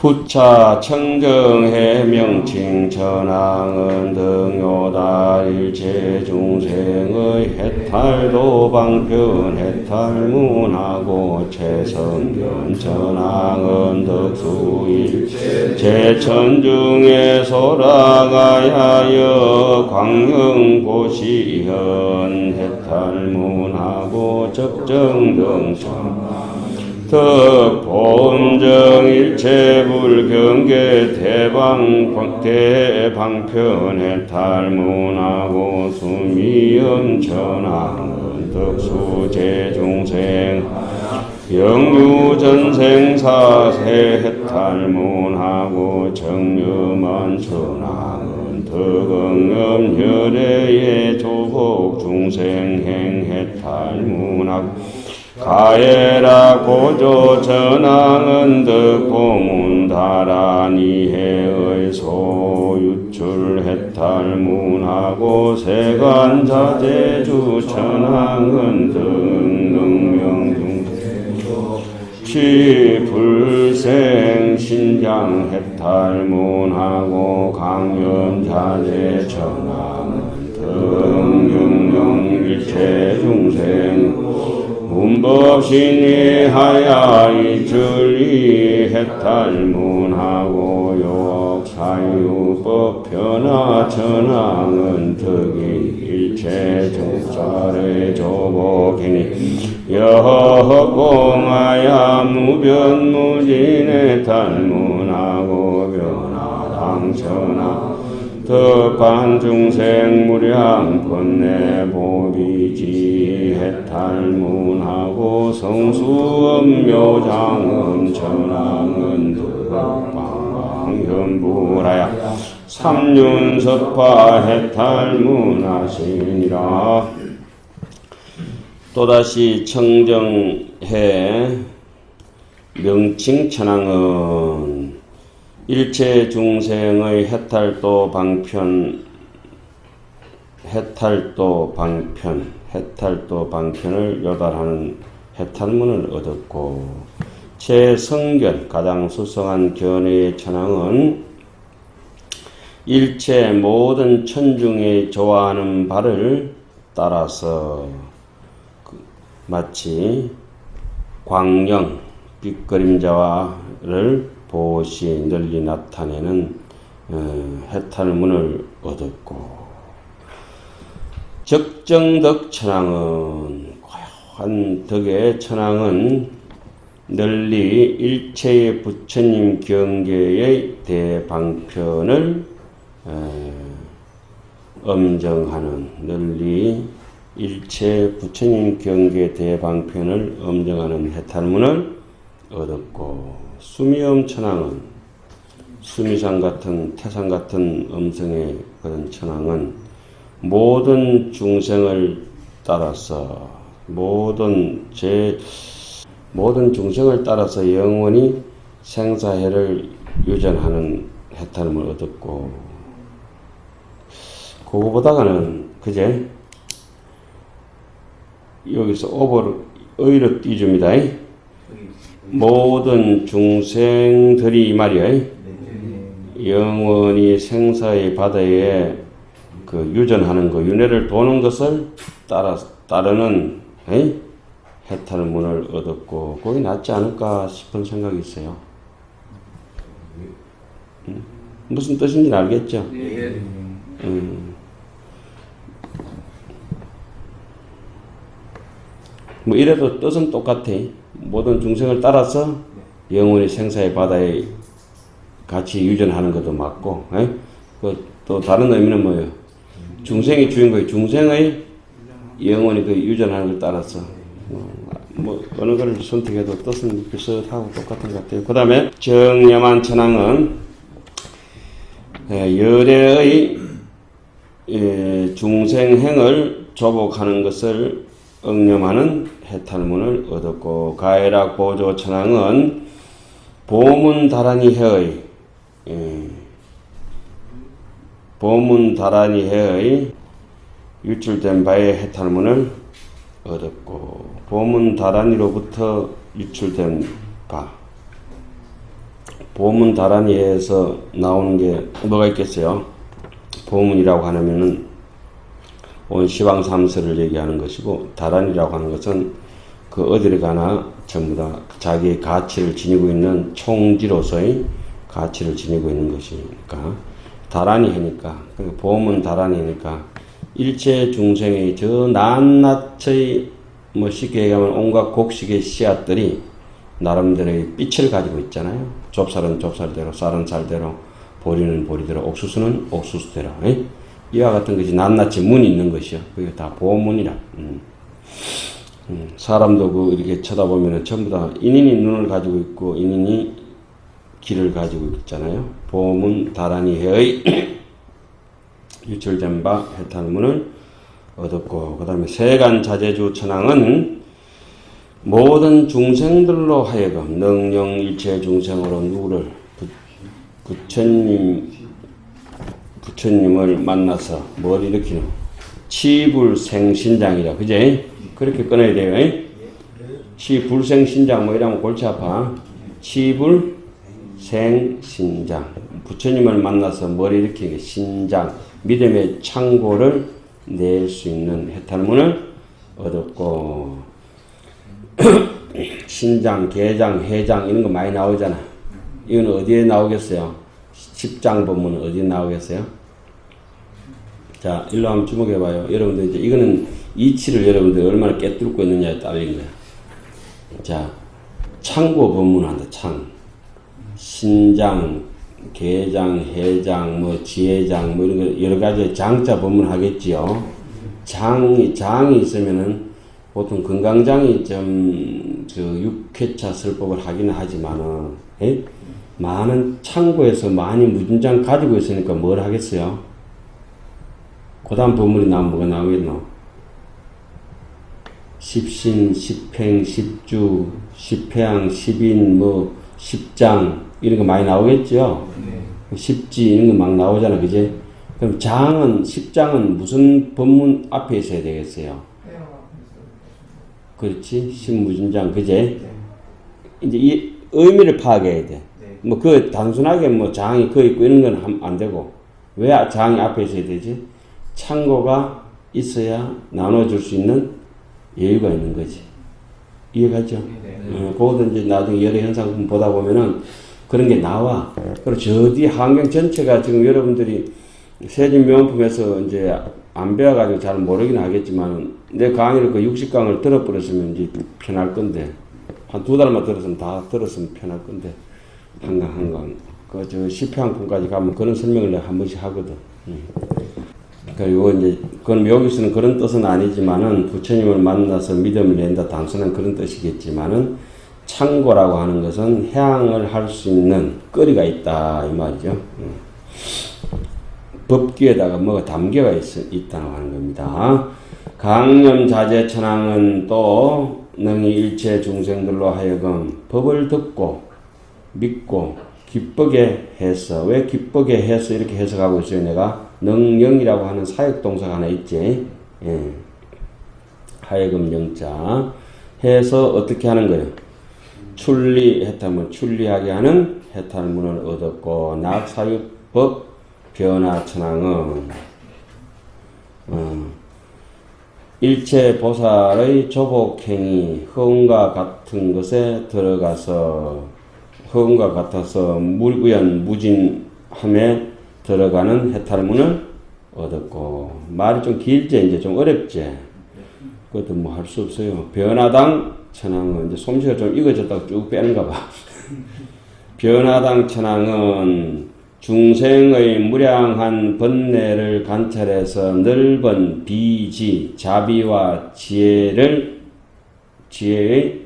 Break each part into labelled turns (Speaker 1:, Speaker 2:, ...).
Speaker 1: 부차 청정해 명칭 천황은 등요다 일체 중생의 해탈도 방편 해탈문하고 최성견 천황은 덕수 일체 천중에 소라가야여 광영고시현 해탈문하고 적정등천 덕본정 일체 불경계 대방 대방편에 탈문하고 수미연 천황은 덕수 제 중생 영유전생사세 해탈문하고 정유만 천황은 덕응엄 혈애의 조복 중생행 해탈문하고 가해라 고조 전황은 득고문 다라니 해의 소유출 해탈문하고 세간자제주 천황은 등능명중 취불생 신장 해탈문하고 강연자제 천황은 등영영 일체 중생 문법신이 하야 이 줄이 해탈문하고 욕사유법 변화 천황은 득이 일체 중살의 조복이니 여공하야 무변무진의 탈문하고 변화당천하 덕반중생 무량 번내 보비지 해탈문하고 성수엄묘장음 천황은 덕방현부라야. 삼륜섭파 해탈문하시니라. 또다시 청정해 명칭천황은 일체 중생의 해탈도 방편 해탈도 방편 해탈도 방편을 요달하는 해탈문을 얻었고 최성견 가장 수성한 견해의 천황은 일체 모든 천중에 좋아하는 바를 따라서 그 마치 광령 빛그림자를 보시 널리 나타내는 어, 해탈문을 얻었고 적정덕 천황은 고요한 덕의 천황은 널리 일체의 부처님 경계의 대방편을 어, 엄정하는 널리 일체 부처님 경계 대방편을 엄정하는 해탈문을 얻었고 수미엄 천황은 수미상 같은 태산 같은 음성의 그런 천황은 모든 중생을 따라서 모든 제 모든 중생을 따라서 영원히 생사해를 유전하는 해탈을 얻었고 그거보다가는 그제 여기서 오버를 의로 띄줍니다. 모든 중생들이 이 말이야. 영원히 생사의 바다에 그 유전하는 거, 윤회를 도는 것을 따라 따르는 에이? 해탈 문을 얻었고 거기 낫지 않을까 싶은 생각이 있어요. 음? 무슨 뜻인지 알겠죠? 음. 뭐 이래도 뜻은 똑같아. 모든 중생을 따라서 영원히 생사의 바다에 같이 유전하는 것도 맞고, 그 또 다른 의미는 뭐예요? 중생이 주인공이 중생의 영원히 그 유전하는 걸 따라서 뭐, 뭐 어느 걸 선택해도 뜻은 비슷하고 똑같은 것 같아요. 그 다음에 정념한 천황은 열애의 중생행을 조복하는 것을 응념하는 해탈문을 얻었고 가해락 보조 천황은 보문 다란이 해의 예, 보문 다란이 해의 유출된 바의 해탈문을 얻었고 보문 다란이로부터 유출된 바 보문 다란이에서 나오는 게 뭐가 있겠어요? 보문이라고 하면은 온 시방 삼설을 얘기하는 것이고 다란이라고 하는 것은 그 어디를 가나 전부 다 자기의 가치를 지니고 있는 총지로서의 가치를 지니고 있는 것이니까 다란이 하니까 그리고 보문 다란이니까 일체 중생의 저 낱낱의 뭐 쉽게 얘기하면 온갖 곡식의 씨앗들이 나름대로의 빛을 가지고 있잖아요. 좁쌀은 좁쌀대로, 쌀은 쌀대로, 보리는 보리대로, 옥수수는 옥수수대로. 에? 이 와 같은 것이 낱낱이 문이 있는 것이요. 그게 다 보문이라. 음. 음, 사람도 그 이렇게 쳐다보면 전부 다 인인이 눈을 가지고 있고 인인이 귀를 가지고 있잖아요. 보문 다란이의 유출된 바 해탈문을 얻었고 그 다음에 세간 자재주 천왕은 모든 중생들로 하여금 능령 일체 중생으로 누구를 부, 부처님 부처님을 만나서 뭘 일으키노 치불생신장이라 그제 그렇게 끊어야 돼요 에? 치불생신장 뭐 이러면 골치 아파 치불생신장 부처님을 만나서 뭘 일으키게 신장 믿음의 창고를 낼 수 있는 해탈문을 얻었고 신장, 개장, 해장 이런 거 많이 나오잖아. 이건 어디에 나오겠어요? 십장 본문은 어디에 나오겠어요? 자, 일로 한번 주목해봐요. 여러분들 이제 이거는 이치를 여러분들 얼마나 깨뚫고 있느냐에 따른 거야. 자, 창고 본문한다. 창, 신장, 개장, 해장, 뭐 지혜장, 뭐 이런 거 여러 가지 장자 본문 하겠지요. 장이 장이 있으면은 보통 건강장이 좀저 육회차 설법을 하기는 하지만은 예? 많은 창고에서 많이 무진장 가지고 있으니까 뭘 하겠어요? 그 다음 본문이 나오면 뭐가 나오겠노? 십신, 십행, 십주, 십회양, 십인, 뭐 십장 이런 거 많이 나오겠죠? 십지 이런 거 막 나오잖아, 그제? 그럼 장은 십장은 무슨 법문 앞에 있어야 되겠어요? 그렇지 신무진장 그제 이제 이 의미를 파악해야 돼. 뭐그 단순하게 뭐 장이 그 있고 이런 건 안 되고 왜 장이 앞에 있어야 되지? 창고가 있어야 나눠줄 수 있는 여유가 있는 거지. 이해가죠? 어, 그것도 이제 나중에 여러 현상 보다 보면은 그런 게 나와. 그리고 저 뒤 환경 전체가 지금 여러분들이 세진 명품에서 이제 안 배워가지고 잘 모르긴 하겠지만 내 강의를 그 60강을 들어버렸으면 이제 편할 건데 한 두 달만 들었으면 다 들었으면 편할 건데 한강 한강 그 저 10회항품까지 가면 그런 설명을 내가 한 번씩 하거든. 음. 그리고 이제 그럼 여기서는 그런 뜻은 아니지만은 부처님을 만나서 믿음을 낸다 단순한 그런 뜻이겠지만은 창고라고 하는 것은 해양을 할 수 있는 거리가 있다 이 말이죠. 음. 법규에다가 뭐가 담겨가 있, 있다고 하는 겁니다. 강념 자제 천왕은 또 능히 일체 중생들로 하여금 법을 듣고 믿고 기쁘게 해서 왜 기쁘게 해서 이렇게 해석하고 있어요 내가 능령이라고 하는 사역 동사가 하나 있지. 예. 하여금 영자. 해서 어떻게 하는 거예요? 출리 해탈문 출리하게 하는 해탈문을 얻었고 낙사유법 변화 천왕은 어, 일체 보살의 조복행위 허운과 같은 것에 들어가서 허운과 같아서 물구연 무진함에 들어가는 해탈문을 얻었고 말이 좀 길지 이제 좀 어렵지. 그것도 뭐 할 수 없어요. 변화당 천왕은 이제 솜씨가 좀 익어졌다고 쭉 빼는가 봐. 변화당 천왕은 중생의 무량한 번뇌를 관찰해서 넓은 비지, 자비와 지혜를 지혜의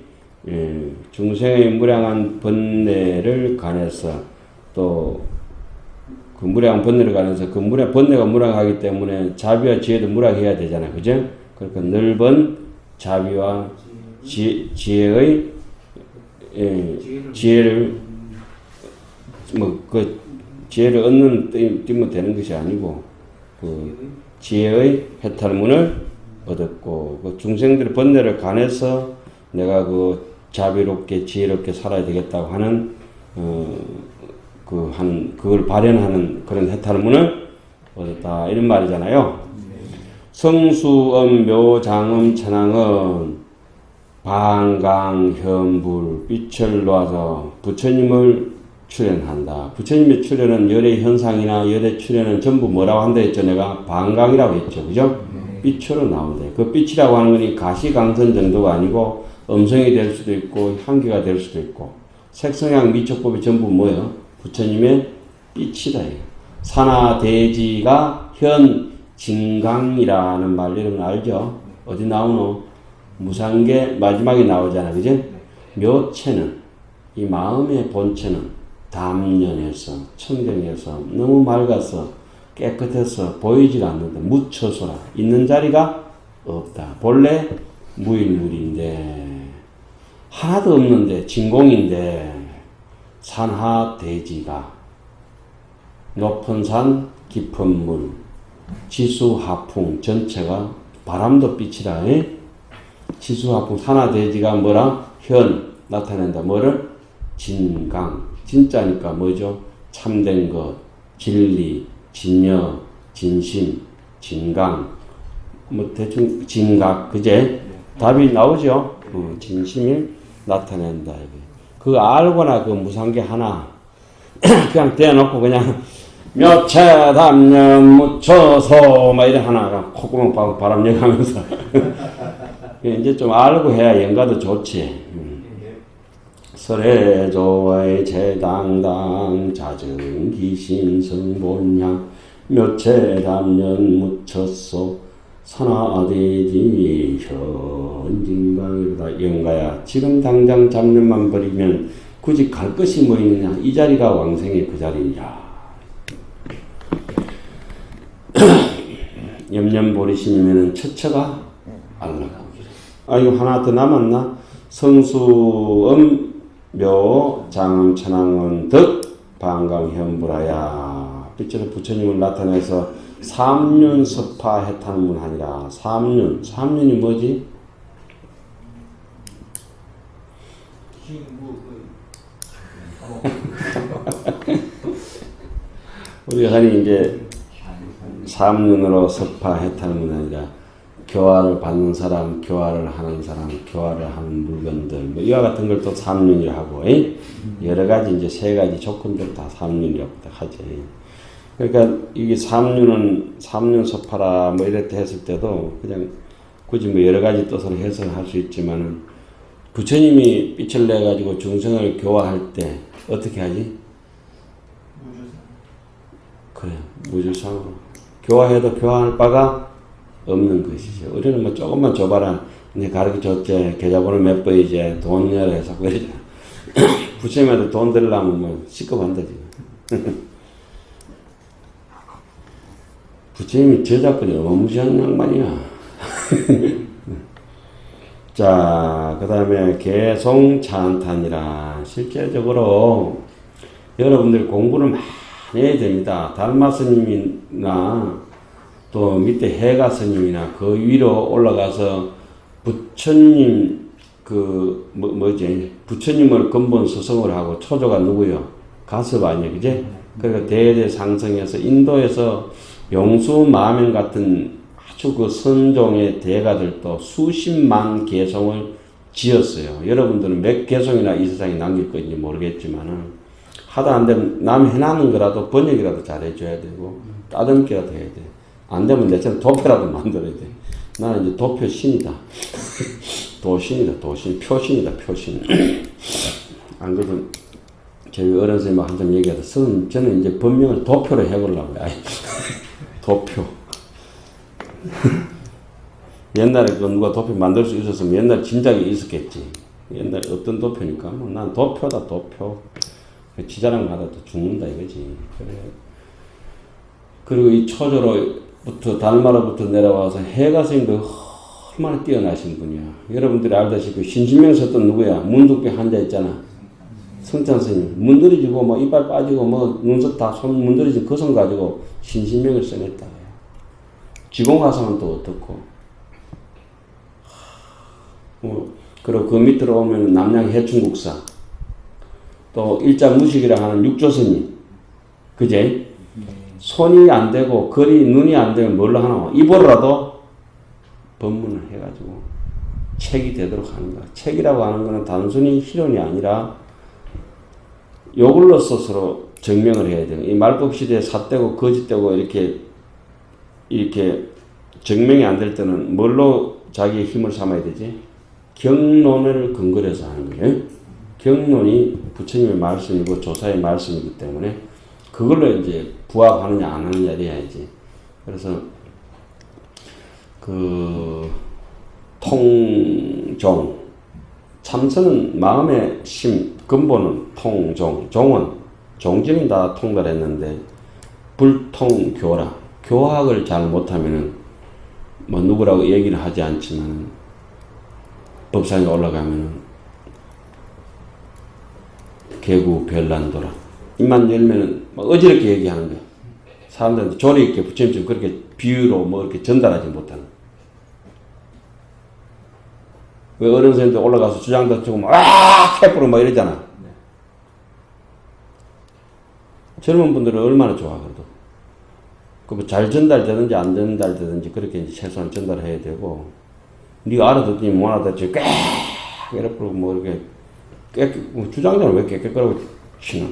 Speaker 1: 예, 중생의 무량한 번뇌를 관해서 또 그 무량한 번뇌를 관해서 그 무량 번뇌가 무량하기 때문에 자비와 지혜도 무량해야 되잖아, 그죠? 그러니까 넓은 자비와 지, 지혜의 예, 지혜를 뭐 그 지혜를 얻는 뛰면 되는 것이 아니고 그 지혜의 해탈문을 얻었고 그 중생들의 번뇌를 간해서 내가 그 자비롭게 지혜롭게 살아야 되겠다고 하는 어, 그 하는 그걸 발현하는 그런 해탈문을 얻었다 이런 말이잖아요. 성수엄 묘장음 천왕은 방강 현불 빛을 놔서 부처님을 출연한다. 부처님의 출연은 열의 현상이나 열의 출연은 전부 뭐라고 한다 했죠? 내가 방강이라고 했죠. 그죠? 빛으로 나온대. 그 빛이라고 하는 것이 가시광선 정도가 아니고 음성이 될 수도 있고 향기가 될 수도 있고 색성향 미촉법이 전부 뭐예요? 부처님의 빛이다. 이거. 산하 대지가 현 진강이라는 말거 알죠? 어디 나오노? 무상계 마지막에 나오잖아. 그죠? 묘체는 이 마음의 본체는 담연해서 청정해서 너무 맑아서 깨끗해서 보이질 않는데 묻혀서라 있는 자리가 없다. 본래 무일물인데 하나도 없는데 진공인데 산하대지가 높은 산 깊은 물 지수 하풍 전체가 바람도 빛이라 에? 지수 하풍 산하대지가 뭐라? 현 나타낸다. 뭐를? 진강. 진짜니까 뭐죠? 참된 것 진리 진여 진심 진강. 뭐 대충 진각 그제? 답이 나오죠? 어, 진심을 나타낸다 이게 그 알거나 그 무상계 하나 그냥 대놓고 그냥 몇채 담년 묻혀서 막 이래 하나 콧구멍 바람 내가면서 이제 좀 알고 해야 연가도 좋지. 음. 설해조의 제당당 자증 기신 성본향 몇채 담년 묻혔소 산하대지 현진강이로다. 영가야 지금 당장 잡념만 버리면 굳이 갈 것이 뭐 있느냐? 이 자리가 왕생의 그 자리냐 염년 보리심이면은 처처가 알라고 아 이거 하나 더 남았나? 성수음 묘 장음 천왕은 덕 방강 현불하야. 빛으로 부처님을 나타내서 삼륜섭파 해타는 아니라 삼륜 삼륜이 뭐지 우리가 흔히 이제 삼륜으로 섭파 해타는 아니라 교화를 받는 사람, 교화를 하는 사람, 교화를 하는 물건들, 뭐 이와 같은 걸또 삼륜이라고 하고, 에? 여러 가지 이제 세 가지 조건들 다 삼륜이라고 하지. 그러니까 이게 삼륜은 삼륜 서파라 뭐 이렇게 했을 때도 그냥 굳이 뭐 여러 가지 뜻으로 해석할 수 있지만은 부처님이 빛을 내 가지고 중생을 교화할 때 어떻게 하지? 그래 무주상으로 교화해도 교화할 바가 없는 것이죠. 우리는 뭐 조금만 줘봐라. 이제 가르쳐 줬지. 계좌번호 몇 번이지. 돈 내라 해서 그러잖아. 부처님한테 돈 들으려면 뭐 시급한다 지금. 부처님이 저작권이 어마무시한 양반이야. 자, 그 다음에 개송 찬탄이라 실제적으로 여러분들 공부를 많이 해야 됩니다. 달마 스님이나 또 밑에 해가 스님이나 그 위로 올라가서 부처님 그 뭐, 뭐지 부처님을 근본 서성을 하고 초조가 누구요? 가섭 아니야, 그제? 그러니까 대대 상승해서 인도에서 용수 마명 같은 아주 그 선종의 대가들도 수십만 개성을 지었어요. 여러분들은 몇 개성이나 이 세상에 남길 건지 모르겠지만은 하다 안 되면 남 해놨는 거라도 번역이라도 잘해줘야 되고 따듬기라도 해야 돼. 안 되면 내처럼 도표라도 만들어야 돼. 나는 이제 도표 신이다. 도신이다, 도신. 표신이다, 표신. 안 그러면 저희 어른 선생님 한참 얘기하다. 선, 저는 이제 법명을 도표로 해보려고요. 도표. 옛날에 그 누가 도표 만들 수 있었으면 옛날 진작에 있었겠지. 옛날에 어떤 도표니까. 뭐 난 도표다, 도표. 지자랑 가다 또 죽는다 이거지. 그래. 그리고 이 초조로부터 달마로부터 내려와서 해가 스님도 얼마나 뛰어나신 분이야. 여러분들이 알다시피 신신명 썼던 누구야? 문득배 한자 있잖아. 성찬 스님. 문드러지고 뭐 이빨 빠지고 뭐 눈썹 다 손 문드러진 그손 가지고 신신명을 써냈다. 지공화상은 또 어떻고. 뭐, 그리고 그 밑으로 오면 남양 해충국사. 또 일자 무식이라 하는 육조스님 그제? 손이 안 되고 글이 눈이 안 되면 뭘로 하나? 입으로라도 법문을 해가지고 책이 되도록 하는 거야. 책이라고 하는 거는 단순히 실론이 아니라 요걸로 스스로 증명을 해야 돼요. 이 말법 시대에 삿되고 거짓되고 이렇게 이렇게 증명이 안 될 때는 뭘로 자기의 힘을 삼아야 되지? 경론을 근거로 해서 하는 거예요. 경론이 부처님의 말씀이고 조사의 말씀이기 때문에 그걸로 이제 부합하느냐 안 하느냐를 해야지. 그래서 그 통종 참선은 마음의 심 근본은 통종 종은 종지는 다 통달했는데 불통교라 교학을 잘 못하면은 뭐 누구라고 얘기를 하지 않지만 법상에 올라가면은 개구 별난도라 입만 열면은 막 어지럽게 얘기하는 거야. 사람들한테 조리 있게 부처님처럼 그렇게 비유로 뭐 이렇게 전달하지 못하는. 왜 어른 선생님들 올라가서 주장 다치고 막, 아! 캐프로 막 이러잖아. 젊은 분들은 얼마나 좋아, 그래도. 그잘 전달되든지 안 전달되든지 그렇게 이제 최소한 전달해야 되고, 네가 알아듣더니 못 알아듣지, 꽤! 이렇게 뭐 이렇게, 깨, 뭐 주장자는 왜 깨끗하고 치나.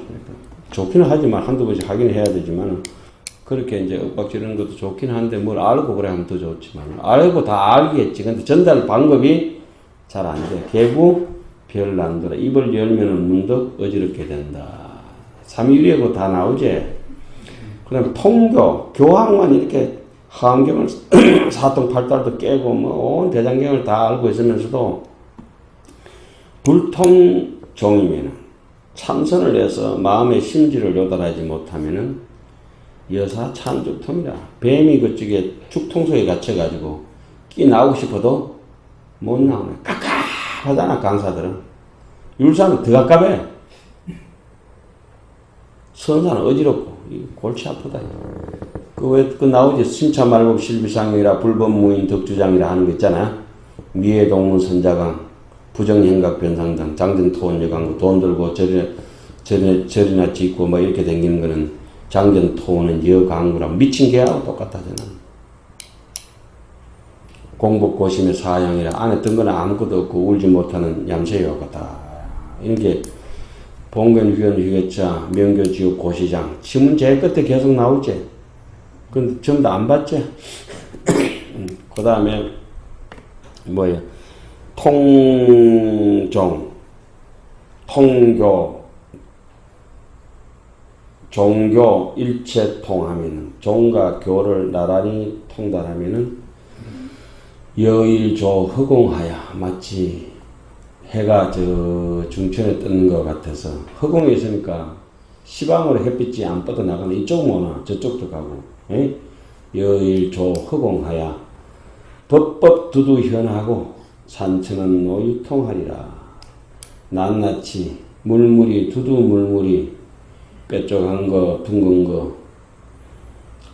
Speaker 1: 좋기는 하지만 한두 번씩 하긴 해야 되지만, 그렇게 이제 윽박지르는 것도 좋긴 한데 뭘 알고 그래 하면 더 좋지만, 알고 다 알겠지. 근데 전달 방법이 잘 안 돼. 개구 별난도라. 입을 열면은 문득 어지럽게 된다. 삼위리하고 다 나오지. 그다음 통교, 교황만 이렇게 하안경을 사통팔달도 깨고 뭐 온 대장경을 다 알고 있으면서도 불통종이면은 참선을 해서 마음의 심지를 요달하지 못하면은 여사 참죽통이라 뱀이 그쪽에 죽통소에 갇혀가지고 끼 나오고 싶어도 못 나오네. 깝깝 하잖아, 강사들은. 율사는 더 깝깝해. 선사는 어지럽고, 골치 아프다. 그 왜, 그 나오지? 신차말법 실비상이라 불법무인 덕주장이라 하는 거 있잖아. 미해 동문 선자강, 부정행각 변상당, 장전토원 여강구, 돈 들고 절이나, 절이나, 절이나 짓고 뭐 이렇게 댕기는 거는 장전 토원은 여강구랑 미친 개하고 똑같아잖아. 공복 고심의 사양이라 안에 든 거는 아무것도 없고 울지 못하는 얌세요 같다. 이런 게 봉변 휴연 휴게차 명교지옥 고시장 지문 제일 끝에 계속 나오지. 근데 전부 다 안 봤지. 그 다음에 뭐야 통종 통교 종교 일체 통하면은 종과 교를 나란히 통달하면은 여일조 허공하야 마치 해가 저 중천에 뜨는 것 같아서 허공에 있으니까 시방으로 햇빛이 안 뻗어나가는 이쪽은 오나 저쪽도 가고 에? 여일조 허공하야 법법 두두현하고 산천은 노유통하리라 낱낱이 물물이 두두 물물이 뾰족한 거 둥근 거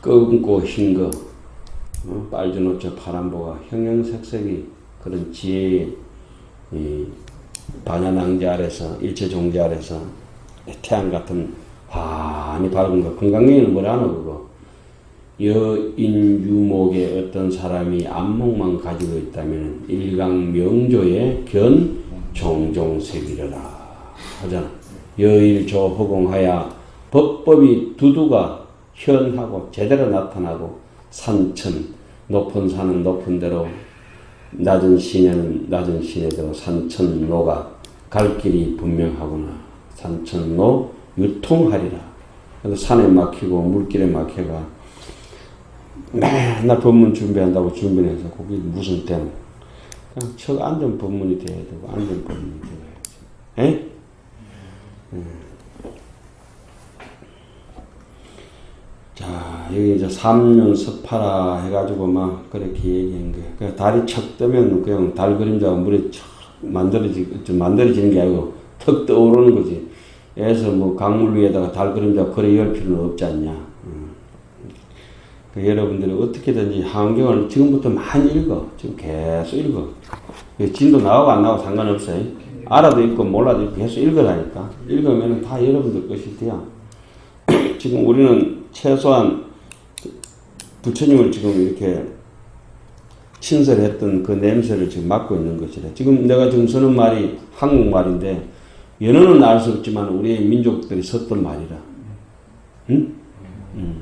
Speaker 1: 검고 흰거 어? 빨주 노초 파란보가 형형색색이 그런 지혜의 이 반야낭지 아래서 일체 종지 아래서 태양 같은 환히 밝은 거. 건강경에는 뭐라 하나 그거? 여인유목의 어떤 사람이 안목만 가지고 있다면 일강 명조의 견 종종색이려라 하잖아. 여일조 허공하야 법법이 두두가 현하고 제대로 나타나고 산천 높은 산은 높은 대로 낮은 시내는 낮은 시내대로 산천로가 갈 길이 분명하구나. 산천로 유통하리라. 그래서 산에 막히고 물길에 막혀가 맨날 법문 준비한다고 준비해서 거기 무슨 때는 그냥 척 안전 법문이 돼야 되고 안전 법문이 돼야지 에? 자, 여기 이제 삼년 섭하라 해가지고 막 그렇게 얘기한 거예요. 그 달이 척 뜨면 그냥 달 그림자가 물에 척 만들어지, 좀 만들어지는 게 아니고 턱 떠오르는 거지. 그래서 뭐 강물 위에다가 달 그림자 그래 열 필요는 없지 않냐. 음. 그 여러분들이 어떻게든지 환경을 지금부터 많이 읽어. 지금 계속 읽어. 그 진도 나오고 안 나오고 상관없어요. 알아도 읽고 몰라도 읽고 계속 읽으라니까. 읽으면 다 여러분들 것이 돼요. 지금 우리는 최소한 부처님을 지금 이렇게 친설했던 그 냄새를 지금 맡고 있는 것이라. 지금 내가 지금 쓰는 말이 한국말인데 연어는 알 수 없지만 우리 민족들이 썼던 말이라. 응? 음.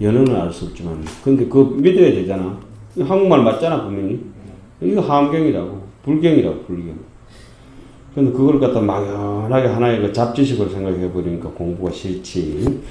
Speaker 1: 연어는 알 수 없지만 근데 그거 믿어야 되잖아. 한국말 맞잖아 분명히. 이거 함경이라고 불경이라고 불경. 근데 그걸 갖다 막연하게 하나의 그 잡지식으로 생각해 버리니까 공부가 싫지.